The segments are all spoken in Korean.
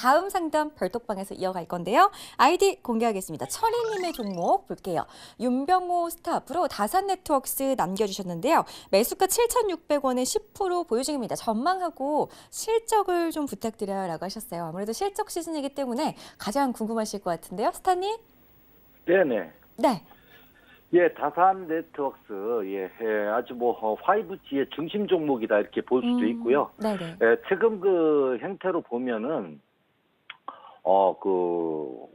다음 상담 별톡방에서 이어갈 건데요. 아이디 공개하겠습니다. 철이님의 종목 볼게요. 윤병호 스타프로 다산 네트워크스 남겨주셨는데요. 매수가 7,600원에 10% 보유 중입니다. 전망하고 실적을 좀 부탁드려요 라고 하셨어요. 아무래도 실적 시즌이기 때문에 가장 궁금하실 것 같은데요. 스타님? 네네. 네. 예, 다산 네트워크스, 예, 예, 아주 뭐, 어, 5G의 중심 종목이다, 이렇게 볼 수도 음, 있고요. 네네. 예, 지금 그 형태로 보면은, 어, 그,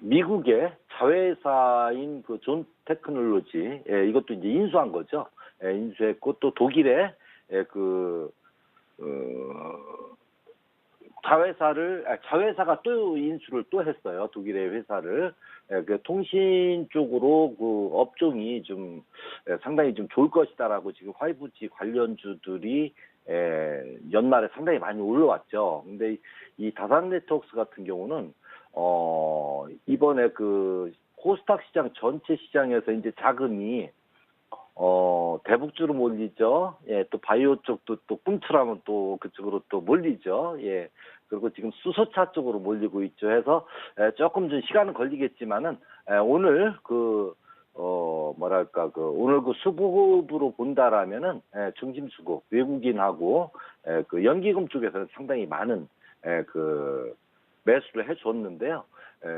미국의 자회사인 그 존 테크놀로지, 예, 이것도 이제 인수한 거죠. 예, 인수했고, 또 독일의, 예, 그, 어, 자회사를, 아, 자회사가 또 인수를 또 했어요. 독일의 회사를. 예, 그 통신 쪽으로 그 업종이 좀 예, 상당히 좀 좋을 것이다라고 지금 5G 관련주들이 예, 연말에 상당히 많이 올라왔죠. 근데 이- 이 다산 네트워크스 같은 경우는 어 이번에 그 코스닥 시장 전체 시장에서 이제 자금이 어 대북주로 몰리죠. 예, 또 바이오 쪽도 또 꿈틀하면 또 그쪽으로 또 몰리죠. 예. 그리고 지금 수소차 쪽으로 몰리고 있죠. 해서 에, 조금 좀 시간은 걸리겠지만은 에, 오늘 그 어, 뭐랄까, 그, 오늘 그 수급으로 본다라면은, 에, 중심 수급, 외국인하고, 에, 그, 연기금 쪽에서는 상당히 많은, 에, 그, 매수를 해줬는데요. 에,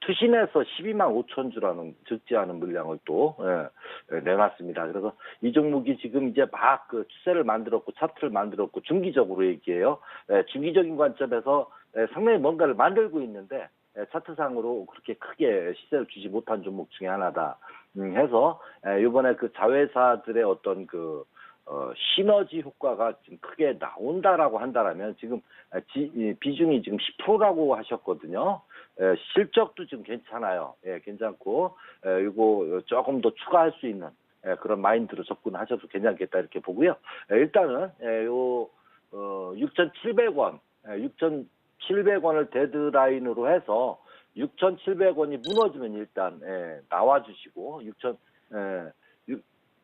투신에서 12만 5천 주라는 적지 않은 물량을 또, 에, 에, 내놨습니다. 그래서 이 종목이 지금 이제 막 그 추세를 만들었고, 차트를 만들었고, 중기적으로 얘기해요. 에, 중기적인 관점에서 에, 상당히 뭔가를 만들고 있는데, 에, 차트상으로 그렇게 크게 시세를 주지 못한 종목 중에 하나다. 음, 해서 에, 이번에 그 자회사들의 어떤 그 어, 시너지 효과가 지금 크게 나온다라고 한다라면 지금 에, 지- 이 비중이 지금 10%라고 하셨거든요. 에, 실적도 지금 괜찮아요. 예, 괜찮고 에, 이거 조금 더 추가할 수 있는 에, 그런 마인드로 접근하셔도 괜찮겠다 이렇게 보고요. 에, 일단은 에, 요 어, 6,700원, 6,700원을 데드라인으로 해서 6,700원이 무너지면 일단 예, 나와 주시고 6,000 예,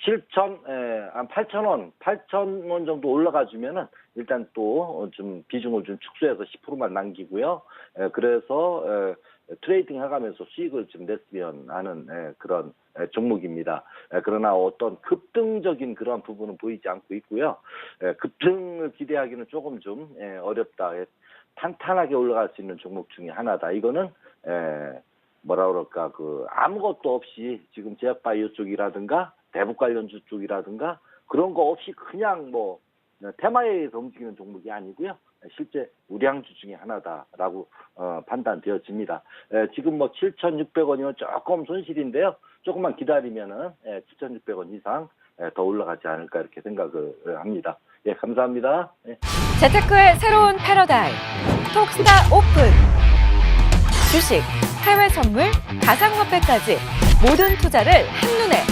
6, 7,000 예, 한 8,000원, 8,000원 정도 올라가 주면은 일단 또 좀 비중을 좀 축소해서 10%만 남기고요. 예, 그래서 예, 트레이딩 해가면서 수익을 좀 냈으면 하는 예, 그런 예, 종목입니다. 예, 그러나 어떤 급등적인 그런 부분은 보이지 않고 있고요. 예, 급등을 기대하기는 조금 좀 예, 어렵다. 예, 탄탄하게 올라갈 수 있는 종목 중에 하나다. 이거는 에, 뭐라 그럴까 그 아무것도 없이 지금 제약바이오 쪽이라든가 대북 관련주 쪽이라든가 그런 거 없이 그냥 뭐 테마에 의해서 움직이는 종목이 아니고요. 실제 우량주 중에 하나다라고 어, 판단되어집니다. 에, 지금 뭐 7,600원이면 조금 손실인데요. 조금만 기다리면은 에, 7,600원 이상 에, 더 올라가지 않을까 이렇게 생각을 합니다. 예, 감사합니다. 예. 재테크의 새로운 패러다임 톡스타 오픈 주식, 해외 선물, 가상화폐까지 모든 투자를 한눈에